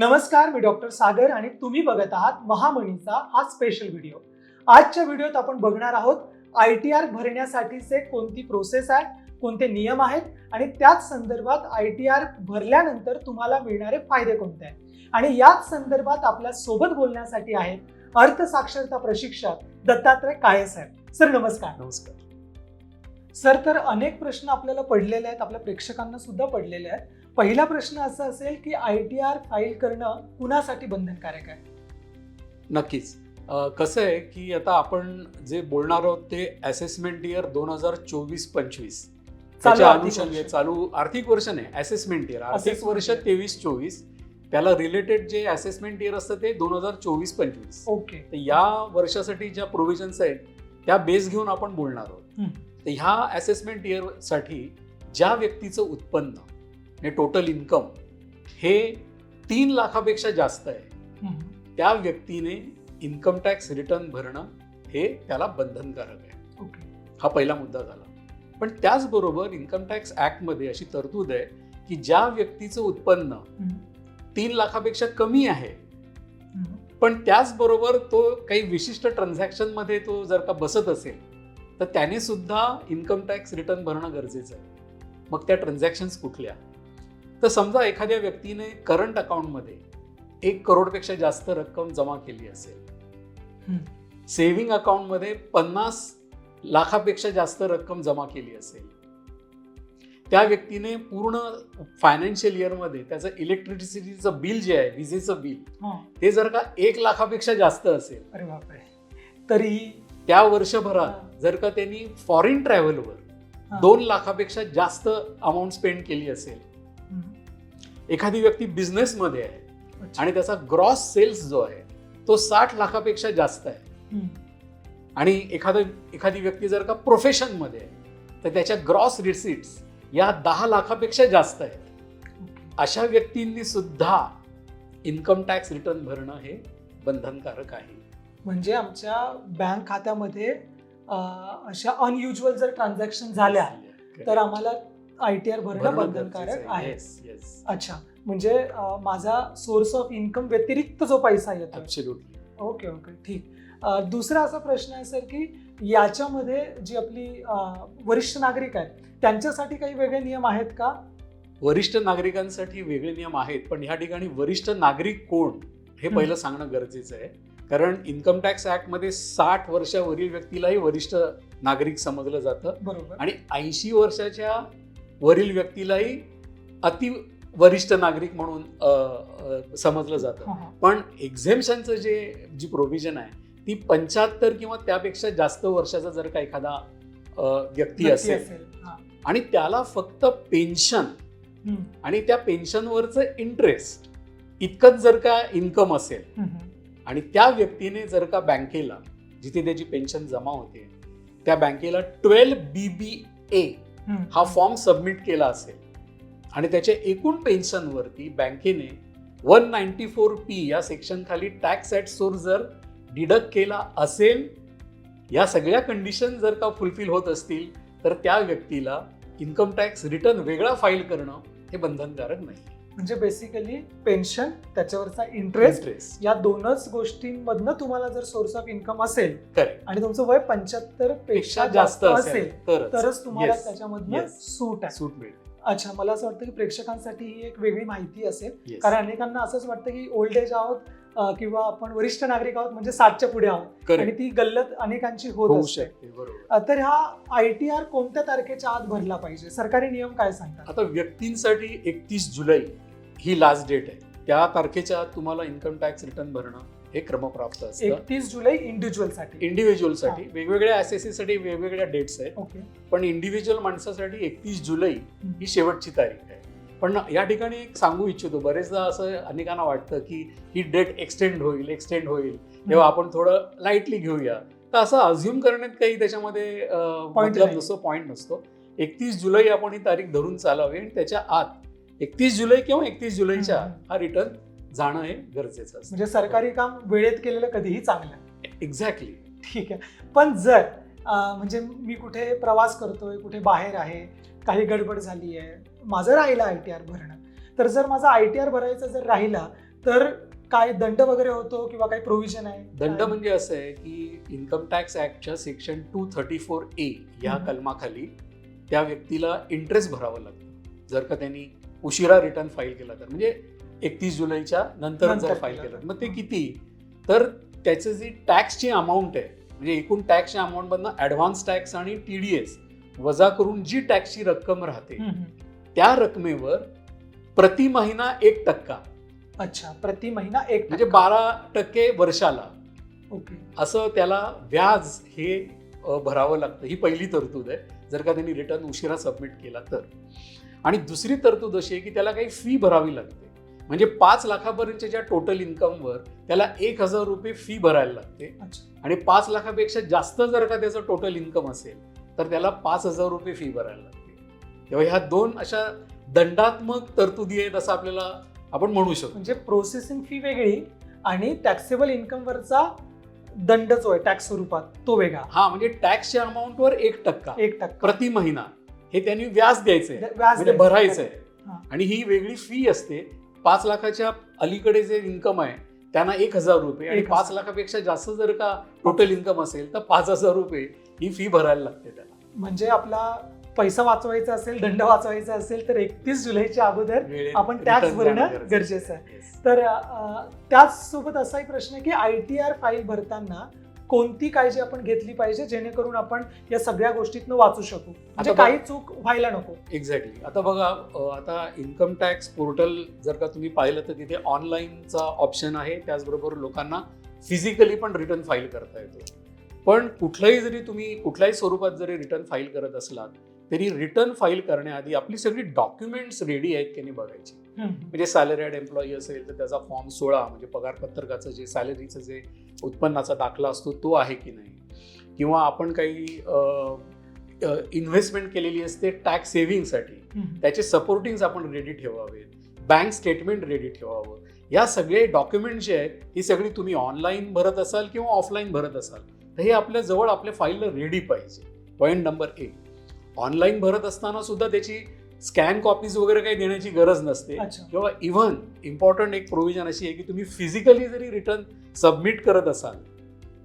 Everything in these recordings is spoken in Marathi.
नमस्कार मी डॉक्टर सागर आणि तुम्ही बघत आहात महामणीचा हा स्पेशल व्हिडिओ आजच्या व्हिडिओत आपण बघणार आहोत आय टी आर भरण्यासाठीचे कोणती प्रोसेस आहे कोणते नियम आहेत आणि त्याच संदर्भात आय टी आर भरल्यानंतर तुम्हाला मिळणारे फायदे कोणते आहेत? आणि याच संदर्भात आपल्यासोबत बोलण्यासाठी आहेत अर्थसाक्षरता प्रशिक्षक दत्तात्रय काळे साहेब. सर नमस्कार. नमस्कार. सर तर अनेक प्रश्न आपल्याला पडलेले आहेत आपल्या प्रेक्षकांना सुद्धा पडलेले आहेत. पहिला प्रश्न असा असेल की आय टी आर फाईल करणं कुणासाठी बंधनकारक आहे? नक्कीच. कसं आहे की आता आपण जे बोलणार आहोत ते असेसमेंट इयर दोन हजार चोवीस पंचवीस. त्याच्या अनुषंगे. चालू आर्थिक वर्ष नाही असेसमेंट इयर आर्थिक वर्ष. तेवीस चोवीस. त्याला रिलेटेड जे असेसमेंट इयर असतं ते दोन हजार चोवीस पंचवीस. ओके. तर या वर्षासाठी ज्या प्रोव्हिजन्स आहेत त्या बेस घेऊन आपण बोलणार आहोत. तर ह्या असेसमेंट इयरसाठी ज्या व्यक्तीचं उत्पन्न म्हणजे टोटल इन्कम हे तीन लाखापेक्षा जास्त आहे. त्या व्यक्तीने इन्कम टॅक्स रिटर्न भरणं हे त्याला बंधनकारक आहे हा पहिला मुद्दा झाला पण त्याचबरोबर इन्कम टॅक्स ऍक्टमध्ये अशी तरतूद आहे की ज्या व्यक्तीचं उत्पन्न. तीन लाखापेक्षा कमी आहे. पण त्याचबरोबर तो काही विशिष्ट ट्रान्झॅक्शनमध्ये तो जर का बसत असेल तर त्याने सुद्धा इन्कम टॅक्स रिटर्न भरणं गरजेचं आहे. मग त्या ट्रान्झॅक्शन्स कुठल्या? तर समजा एखाद्या व्यक्तीने करंट अकाउंटमध्ये एक करोडपेक्षा जास्त रक्कम जमा केली असेल. सेव्हिंग अकाउंटमध्ये पन्नास लाखापेक्षा जास्त रक्कम जमा केली असेल. त्या व्यक्तीने पूर्ण फायनान्शियल इयरमध्ये त्याचं इलेक्ट्रिसिटीचं बिल जे आहे विजेचं बिल हा. ते जर का एक लाखापेक्षा जास्त असेल अरे बापरे तरी त्या वर्षभरात जर का त्यांनी फॉरेन ट्रॅव्हलवर हा. दोन लाखापेक्षा जास्त अमाऊंट स्पेंड केली असेल. एखादी व्यक्ती बिझनेसमध्ये आहे. आणि त्याचा ग्रॉस सेल्स जो आहे तो साठ लाखापेक्षा जास्त आहे. आणि एखादा एखादी व्यक्ती जर का प्रोफेशनमध्ये आहे तर त्याच्या ग्रॉस रिसिट्स या दहा लाखापेक्षा जास्त आहेत. अशा व्यक्तींनी सुद्धा इन्कम टॅक्स रिटर्न भरणं हे बंधनकारक आहे. म्हणजे आमच्या बँक खात्यामध्ये अशा अनयुज्युअल जर ट्रान्झॅक्शन झाल्या तर आम्हाला आय टी आर भरणं बंधनकारक आहे. अच्छा. म्हणजे माझा सोर्स ऑफ इन्कम व्यतिरिक्त जो पैसा येतो ओके ओके. ठीक. दुसरा असा प्रश्न आहे सर की याच्यामध्ये जी आपली वरिष्ठ नागरिक आहेत त्यांच्यासाठी काही वेगळे नियम आहेत का? वरिष्ठ नागरिकांसाठी वेगळे नियम आहेत पण ह्या ठिकाणी वरिष्ठ नागरिक कोण हे. पहिलं सांगणं गरजेचं आहे. कारण इन्कम टॅक्स ऍक्टमध्ये साठ वर्षावरील व्यक्तीलाही वरिष्ठ नागरिक समजलं जातं. बरोबर. आणि ऐंशी वर्षाच्या वरील व्यक्तीलाही अति वरिष्ठ नागरिक म्हणून समजलं जातं. पण एक्झेम्शनचं जे जी प्रोव्हिजन आहे ती पंच्याहत्तर किंवा त्यापेक्षा जास्त वर्षाचा जर का एखादा व्यक्ती असेल. आणि त्याला फक्त पेन्शन आणि त्या पेन्शनवरचं इंटरेस्ट इतकंच जर का इन्कम असेल. आणि त्या व्यक्तीने जर का बँकेला जिथे त्याची पेन्शन जमा होते त्या बँकेला ट्वेल्व बी बी ए. हा फॉर्म सबमिट केला असेल आणि त्याच्या एकूण पेन्शनवरती बँकेने वन नाईन्टी फोर पी या सेक्शन खाली टॅक्स ॲट सोर्स जर डिडक्ट केला असेल या सगळ्या कंडिशन जर का फुलफिल होत असतील तर त्या व्यक्तीला इन्कम टॅक्स रिटर्न वेगळा फाईल करणं हे बंधनकारक नाही. म्हणजे बेसिकली पेन्शन त्याच्यावरचा इंटरेस्ट इंटरेस्ट या दोनच गोष्टींमधनं तुम्हाला जर सोर्स ऑफ इन्कम असेल करेक्ट आणि तुमचं वय पंच्याहत्तरपेक्षा जास्त असेल तरच. तरच तुम्हाला Yes. त्याच्यामधनं Yes. सूट आहे. सूट मिळेल. अच्छा मला असं वाटतं की प्रेक्षकांसाठी ही एक वेगळी माहिती असेल. Yes. कारण अनेकांना असंच वाटतं की ओल्ड एज आहोत किंवा आपण वरिष्ठ नागरिक आहोत म्हणजे साठच्या पुढे आहोत. आणि. ती गल्लत अनेकांची होत असते. तर हा आय टी आर कोणत्या तारखेच्या आत भरला पाहिजे? सरकारी नियम काय सांगतात? आता व्यक्तींसाठी एकतीस जुलै ही लास्ट डेट आहे. त्या तारखेच्या आत तुम्हाला इन्कम टॅक्स रिटर्न भरणं हे क्रमप्राप्त असतं. एकतीस जुलै इंडिव्हिज्युअलसाठी इंडिव्हिज्युअलसाठी वेगवेगळ्या साठी वेगवेगळ्या डेट्स आहेत. पण इंडिव्हिज्युअल माणसासाठी एकतीस जुलै ही शेवटची तारीख आहे. पण या ठिकाणी एक सांगू इच्छितो बरेचदा असं अनेकांना वाटतं की ही डेट एक्सटेंड होईल एक्सटेंड होईल. तेव्हा आपण थोडं लाईटली घेऊया. तर असं अझ्युम करण्यात काही त्याच्यामध्ये मतलब नाही. नसतो पॉईंट नसतो. एकतीस जुलै आपण ही तारीख धरून चालावी आणि त्याच्या आत एकतीस जुलै किंवा एकतीस जुलैच्या. हा रिटर्न जाणं हे गरजेचं असतं. म्हणजे सरकारी काम वेळेत केलेलं कधीही चांगलं एक्झॅक्टली ठीक आहे. पण जर म्हणजे मी कुठे प्रवास करतोय कुठे बाहेर आहे काही गडबड झाली आहे माझं राहिलं आय टी आर भरणं. तर जर माझा आय टी आर भरायचा जर राहिला तर काय दंड वगैरे होतो किंवा काही प्रोव्हिजन आहे? दंड? म्हणजे असं आहे की income tax ऍक्टच्या section two thirty four A या. कलमाखाली त्या व्यक्तीला इंटरेस्ट भरावं लागतं. जर का त्यांनी उशिरा रिटर्न फाईल केला तर. म्हणजे एकतीस जुलैच्या नंतर जर फाईल केलं. मग ते किती? तर त्याचं जी टॅक्सची अमाऊंट आहे म्हणजे एकूण टॅक्सच्या अमाऊंटमधनं ॲडव्हान्स टॅक्स आणि टी डी एस वजा करून जी टॅक्सची रक्कम राहते. त्या रकमेवर प्रति महिना एक टक्का. अच्छा प्रति महिना एक म्हणजे बारा टक्के वर्षाला. ओके. असं त्याला व्याज हे भरावं लागतं. ही पहिली तरतूद आहे. जर का त्यांनी रिटर्न उशिरा सबमिट केला तर. आणि दुसरी तरतूद अशी आहे की त्याला काही फी भरावी लागते. म्हणजे पाच लाखापर्यंतच्या ज्या टोटल इन्कमवर त्याला एक हजार रुपये फी भरायला लागते. आणि पाच लाखापेक्षा जास्त जर का त्याचं टोटल इन्कम असेल तर त्याला पाच हजार रुपये फी भरायला लागते. तेव्हा ह्या दोन अशा दंडात्मक तरतुदी आहेत असं आपल्याला आपण म्हणू शकतो. म्हणजे प्रोसेसिंग फी वेगळी आणि टॅक्सेबल इन्कमवरचा दंड जो आहे टॅक्स स्वरूपात तो वेगळा. हा म्हणजे टॅक्सच्या अमाऊंटवर एक टक्का. एक टक्का. प्रति महिना. हे त्यांनी व्याज द्यायचंय. व्याज म्हणजे. भरायचंय. आणि ही वेगळी फी असते. पाच लाखाच्या अलीकडे जे इन्कम आहे त्यांना एक हजार रुपये आणि. पाच लाखापेक्षा जास्त जर का टोटल इन्कम असेल तर पाच हजार रुपये ही फी भरायला लागते त्याला म्हणजे आपला पैसा वाचवायचा असेल दंड वाचवायचा असेल तर एकतीस जुलैच्या अगोदर आपण return भरणं गरजेचं आहे. तर त्याचसोबत असाही प्रश्न आहे की आय टी आर फाईल भरताना कोणती काळजी आपण घेतली पाहिजे जेणेकरून आपण या सगळ्या गोष्टीतनं वाचू शकू. म्हणजे काही चूक व्हायला नको. एक्झॅक्टली आता बघा आता इन्कम टॅक्स पोर्टल जर का तुम्ही पाहिलं तर तिथे ऑनलाईनचा ऑप्शन आहे. त्याचबरोबर लोकांना फिजिकली पण रिटर्न फाईल करता येतो. पण कुठलाही जरी तुम्ही कुठल्याही स्वरूपात जरी रिटर्न फाईल करत असलात तरी रिटर्न फाईल करण्याआधी आपली सगळी डॉक्युमेंट्स रेडी आहेत की नाही बघायची. म्हणजे सॅलरीड एम्प्लॉई असेल तर त्याचा फॉर्म सोळा म्हणजे पगार पत्रकाचं जे सॅलरीचं जे उत्पन्नाचा दाखला असतो तो आहे की नाही? किंवा आपण काही इन्व्हेस्टमेंट केलेली असते टॅक्स सेव्हिंगसाठी त्याचे सपोर्टिंग्स आपण रेडी ठेवावेत. बँक स्टेटमेंट रेडी ठेवावं. या सगळे डॉक्युमेंट जे आहेत ही सगळी तुम्ही ऑनलाईन भरत असाल किंवा ऑफलाईन भरत असाल तर हे आपल्या जवळ आपल्या फाईलला रेडी पाहिजे. पॉईंट नंबर एक. ऑनलाईन भरत असताना सुद्धा त्याची स्कॅन कॉपीज वगैरे काही देण्याची गरज नसते. किंवा इव्हन इम्पॉर्टंट एक प्रोव्हिजन अशी आहे की तुम्ही फिजिकली जरी रिटर्न सबमिट करत असाल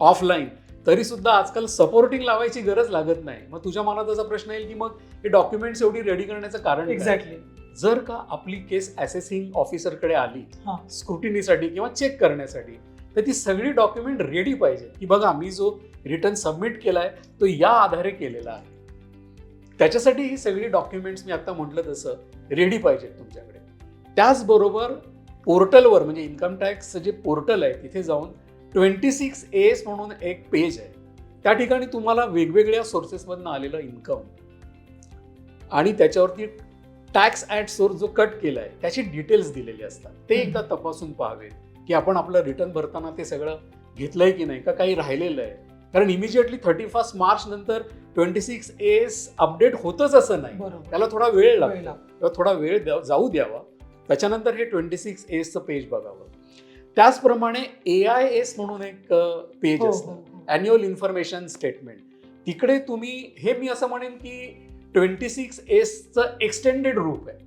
ऑफलाईन तरी सुद्धा आजकाल सपोर्टिंग लावायची गरज लागत नाही. मग तुझ्या मनात असा प्रश्न येईल की मग हे डॉक्युमेंट्स एवढी रेडी करण्याचं कारण? एक्झॅक्टली जर का आपली केस असेसिंग ऑफिसरकडे आली. स्क्रुटिनीसाठी किंवा चेक करण्यासाठी तर ती सगळी डॉक्युमेंट रेडी पाहिजे. की बघा मी जो रिटर्न सबमिट केलाय तो या आधारे केलेला आहे. त्याच्यासाठी ही सगळी डॉक्युमेंट्स मी आता म्हटलं तसं रेडी पाहिजेत तुमच्याकडे. त्याचबरोबर पोर्टलवर म्हणजे इन्कम टॅक्सचं जे पोर्टल आहे तिथे जाऊन ट्वेंटी सिक्स एस म्हणून एक पेज आहे. त्या ठिकाणी तुम्हाला वेगवेगळ्या सोर्सेसमधनं आलेलं इन्कम आणि त्याच्यावरती टॅक्स ॲट सोर्स जो कट केला आहे त्याची डिटेल्स दिलेली असतात. ते. एकदा तपासून पाहावेत की आपण आपलं रिटर्न भरताना ते सगळं घेतलंय की नाही का काही राहिलेलं आहे. कारण इमिजिएटली थर्टी फर्स्ट मार्च नंतर ट्वेंटी सिक्स एस अपडेट होतच असं नाही. त्याला थोडा वेळ. किंवा थोडा वेळ द्या- जाऊ द्यावा. त्याच्यानंतर हे ट्वेंटी सिक्स एसचं पेज बघावं. त्याचप्रमाणे ए आय एस म्हणून एक पेज हो, असतं. अॅन्युअल इन्फॉर्मेशन स्टेटमेंट तिकडे तुम्ही हे मी असं म्हणेन की ट्वेंटी सिक्स एसचं एक्सटेंडेड रूप आहे.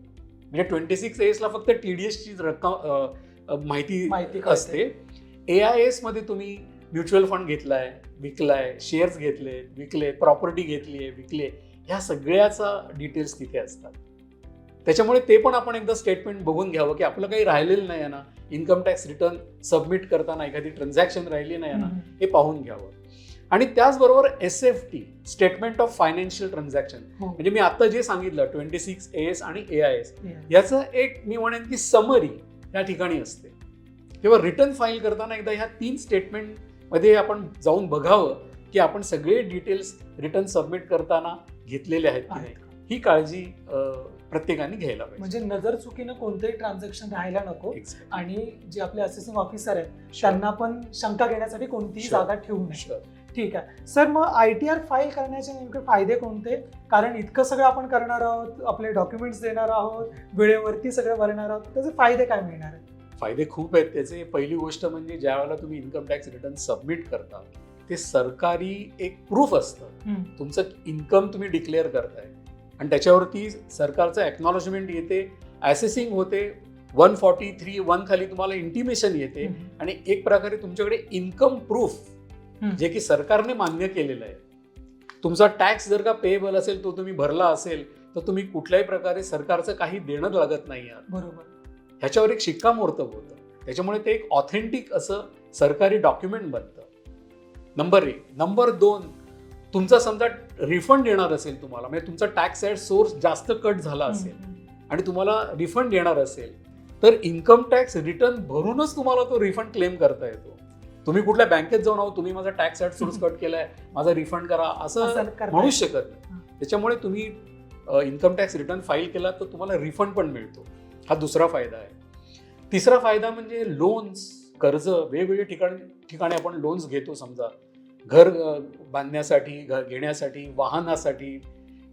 म्हणजे ट्वेंटी सिक्स एसला फक्त टी डी एसची रक्कम माहिती माहिती. असते. ए आय एसमध्ये तुम्ही म्युच्युअल फंड घेतलाय विकलाय शेअर्स घेतले विकले प्रॉपर्टी घेतली आहे विकले ह्या सगळ्याचा डिटेल्स तिथे असतात त्याच्यामुळे ते पण आपण एकदा स्टेटमेंट बघून घ्यावं की आपलं काही राहिलेलं नाही आहे ना इन्कम टॅक्स रिटर्न सबमिट करताना एखादी ट्रान्झॅक्शन राहिली नाही आहे ना. हे पाहून घ्यावं आणि त्याचबरोबर S F T statement of financial transaction. म्हणजे मी आता जे सांगितलं ट्वेंटी सिक्स एस आणि ए आय एस. याचं एक मी म्हणेन की समरी या ठिकाणी असते किंवा रिटर्न फाईल करताना एकदा ह्या तीन स्टेटमेंटमध्ये आपण जाऊन बघावं की आपण सगळे डिटेल्स रिटर्न सबमिट करताना घेतलेले आहेत की नाही आहेत. ही काळजी प्रत्येकाने घ्यायला पाहिजे म्हणजे नजर चुकीनं कोणतंही ट्रान्झॅक्शन राहायला नको Exactly. आणि जे आपले असिस्टंट ऑफिसर आहेत त्यांना पण शंका घेण्यासाठी कोणतीही. जागा ठेवू नये. ठीक आहे सर मग आय टी आर फाईल करण्याचे नेमके फायदे कोणते कारण इतकं सगळं आपण करणार आहोत आपले डॉक्युमेंट्स देणार आहोत वेळेवरती सगळं भरणार आहोत त्याचे फायदे काय मिळणार आहेत फायदे खूप आहेत. त्याचे पहिली गोष्ट म्हणजे ज्या वेळेला तुम्ही इन्कम टॅक्स रिटर्न सबमिट करता ते सरकारी एक प्रूफ असतं. तुमचं इन्कम तुम्ही डिक्लेअर करताय. आणि त्याच्यावरती सरकारचं एक्नॉलेजमेंट येते ॲसेसिंग होते वन फॉर्टी थ्री वन खाली तुम्हाला इंटिमेशन येते. आणि एक प्रकारे तुमच्याकडे इन्कम प्रूफ. जे की सरकारने मान्य केलेलं आहे. तुमचा टॅक्स जर का पेएबल असेल तो तुम्ही भरला असेल तर तुम्ही कुठल्याही प्रकारे सरकारचं काही देणं लागत नाही आहात बरोबर. ह्याच्यावर एक शिक्कामोर्तब होतं. त्याच्यामुळे ते एक ऑथेंटिक असं सरकारी डॉक्युमेंट बनतं. नंबर एक. नंबर दोन तुमचा समजा रिफंड येणार असेल तुम्हाला म्हणजे तुमचा टॅक्स ॲड सोर्स जास्त कट झाला असेल. आणि तुम्हाला रिफंड येणार असेल तर इन्कम टॅक्स रिटर्न भरूनच तुम्हाला तो रिफंड क्लेम करता येतो. तुम्ही कुठल्या बँकेत जाऊन आहो तुम्ही माझा टॅक्स ॲड सोर्स कट केलाय माझा रिफंड करा असं म्हणू. शकत नाही. त्याच्यामुळे तुम्ही इन्कम टॅक्स रिटर्न फाईल केला तर तुम्हाला रिफंड पण मिळतो. हा दुसरा फायदा आहे. तिसरा फायदा म्हणजे लोन्स कर्ज वेगवेगळ्या ठिकाणी ठिकाणी आपण लोन्स घेतो समजा. घर बांधण्यासाठी घर घेण्यासाठी वाहनासाठी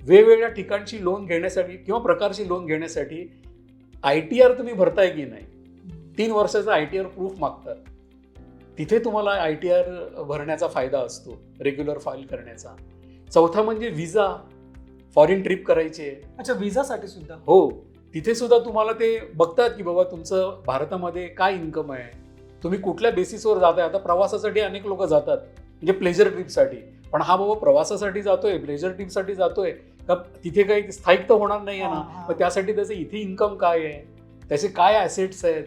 वेगवेगळ्या ठिकाणची लोन घेण्यासाठी किंवा प्रकारची लोन घेण्यासाठी आय टी आर तुम्ही भरताय की नाही? तीन वर्षाचा आय टी आर प्रूफ मागतात. तिथे तुम्हाला आय टी आर भरण्याचा फायदा असतो रेग्युलर फाईल करण्याचा. चौथा म्हणजे विजा फॉरेन ट्रिप करायचे. अच्छा विजासाठी सुद्धा? हो. तिथे सुद्धा तुम्हाला ते बघतात की बाबा तुमचं भारतामध्ये काय इन्कम आहे. तुम्ही कुठल्या बेसिसवर जाताय? आता प्रवासासाठी अनेक लोक जातात. म्हणजे प्लेजर ट्रिपसाठी पण हा बाबा प्रवासासाठी जातोय प्लेजर ट्रिपसाठी जातोय. का तिथे काही स्थायिक तर होणार नाही आहे हा, ना. मग त्यासाठी त्याचं इथे इन्कम काय आहे? त्याचे काय ॲसेट्स आहेत?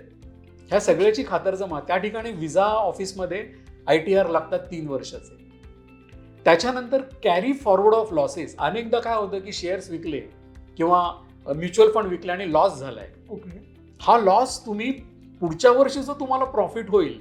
ह्या सगळ्याची खातरजमा. त्या ठिकाणी विजा ऑफिसमध्ये आय टी आर लागतात तीन वर्षाचे. त्याच्यानंतर कॅरी फॉरवर्ड ऑफ लॉसेस अनेकदा काय होतं की शेअर्स विकले किंवा म्युच्युअल फंड विकले आणि लॉस झालाय. ओके. हा लॉस तुम्ही पुढच्या वर्षी जो तुम्हाला प्रॉफिट होईल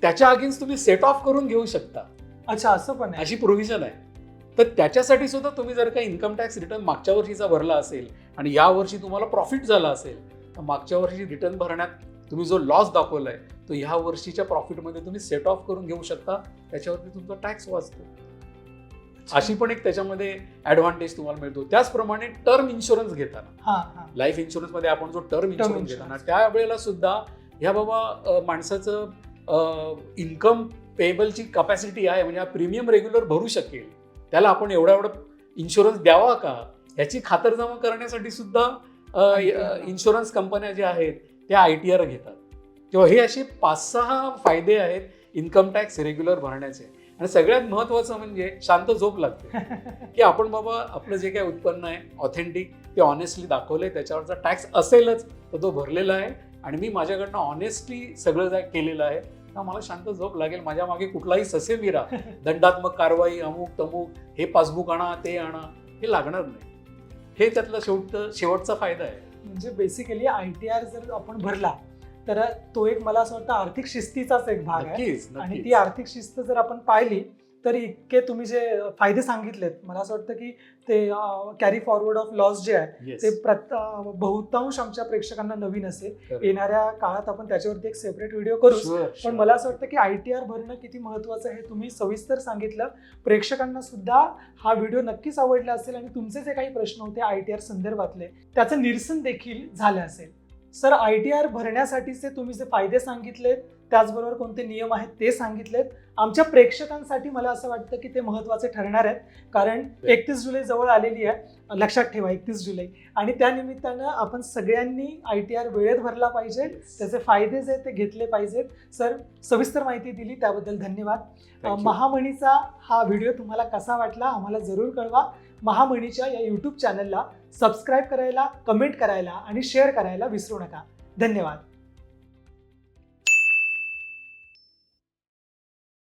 त्याच्या अगेन्स्ट तुम्ही सेट ऑफ करून घेऊ शकता. अच्छा असं पण आहे. अशी प्रोव्हिजन आहे. तर त्याच्यासाठी सुद्धा तुम्ही जर का इन्कम टॅक्स रिटर्न मागच्या वर्षीचा भरला असेल आणि या वर्षी तुम्हाला प्रॉफिट झाला असेल तर मागच्या वर्षी रिटर्न भरण्यात तुम्ही जो लॉस दाखवलाय तो ह्या वर्षीच्या प्रॉफिटमध्ये तुम्ही सेट ऑफ करून घेऊ शकता. त्याच्यावरती तुमचा टॅक्स वाचतो. अशी पण एक त्याच्यामध्ये ऍडव्हान्टेज तुम्हाला मिळतो. त्याचप्रमाणे टर्म इन्शुरन्स घेताना. लाईफ इन्शुरन्समध्ये आपण जो टर्म इन्शुरन्स. घेताना त्यावेळेला सुद्धा ह्या बाबा माणसाचं इन्कम पेबलची कपॅसिटी आहे म्हणजे हा प्रीमियम रेग्युलर भरू शकेल. त्याला आपण एवढा एवढा इन्शुरन्स द्यावा का? याची खातरजमा करण्यासाठी सुद्धा. इन्शुरन्स कंपन्या ज्या आहेत त्या आय टी आर घेतात. तेव्हा हे असे पाच सहा फायदे आहेत इन्कम टॅक्स रेग्युलर भरण्याचे. आणि सगळ्यात महत्वाचं म्हणजे शांत झोप लागते. की आपण बाबा आपलं जे काही उत्पन्न आहे ऑथेंटिक ते ऑनेस्टली दाखवलंय त्याच्यावरचा टॅक्स असेलच तर तो भरलेला आहे. आणि मी माझ्याकडनं ऑनेस्टली सगळं जे केलेलं आहे. तर मला शांत झोप लागेल. माझ्या मागे कुठलाही ससेमिरा दंडात्मक कारवाई अमुक तमुक हे पासबुक आणा ते आणा हे लागणार नाही. हे त्यातला शेवट शेवटचा फायदा आहे. म्हणजे बेसिकली आय टी आर जर आपण भरला तर तो एक मला असं वाटतं आर्थिक शिस्तीचाच एक भाग आहे आणि ती आर्थिक शिस्त जर आपण पाहिली तर इतके तुम्ही जे फायदे सांगितलेत मला असं वाटतं की ते कॅरी फॉरवर्ड ऑफ लॉस जे आहे Yes. ते बहुतांश आमच्या प्रेक्षकांना नवीन असेल. येणाऱ्या काळात आपण त्याच्यावरती एक सेपरेट व्हिडिओ करू Sure, पण sure. मला असं वाटतं की आय टी आर भरणं किती महत्त्वाचं आहे हे तुम्ही सविस्तर सांगितलं प्रेक्षकांना सुद्धा हा व्हिडिओ नक्कीच आवडला असेल आणि तुमचे जे काही प्रश्न होते आय टी आर संदर्भातले त्याचं निरसन देखील झालं असेल सर आय टी आर भरण्यासाठीचे तुम्ही जे फायदे सांगितलेत त्याचबरोबर कोणते नियम आहेत ते सांगितलेत. आमच्या प्रेक्षकांसाठी मला असं वाटतं की ते महत्त्वाचे ठरणार आहेत. कारण एकतीस जुलै जवळ आलेली आहे. लक्षात ठेवा एकतीस जुलै. आणि त्या निमित्तानं आपण सगळ्यांनी आय टी आर वेळेत भरला पाहिजे. त्याचे फायदे जे ते घेतले पाहिजेत. सर सविस्तर माहिती दिली त्याबद्दल धन्यवाद. महामणीचा हा व्हिडिओ तुम्हाला कसा वाटला आम्हाला जरूर कळवा. महामणीच्या या यूट्यूब चॅनलला सबस्क्राईब करायला कमेंट करायला आणि शेअर करायला विसरू नका. धन्यवाद.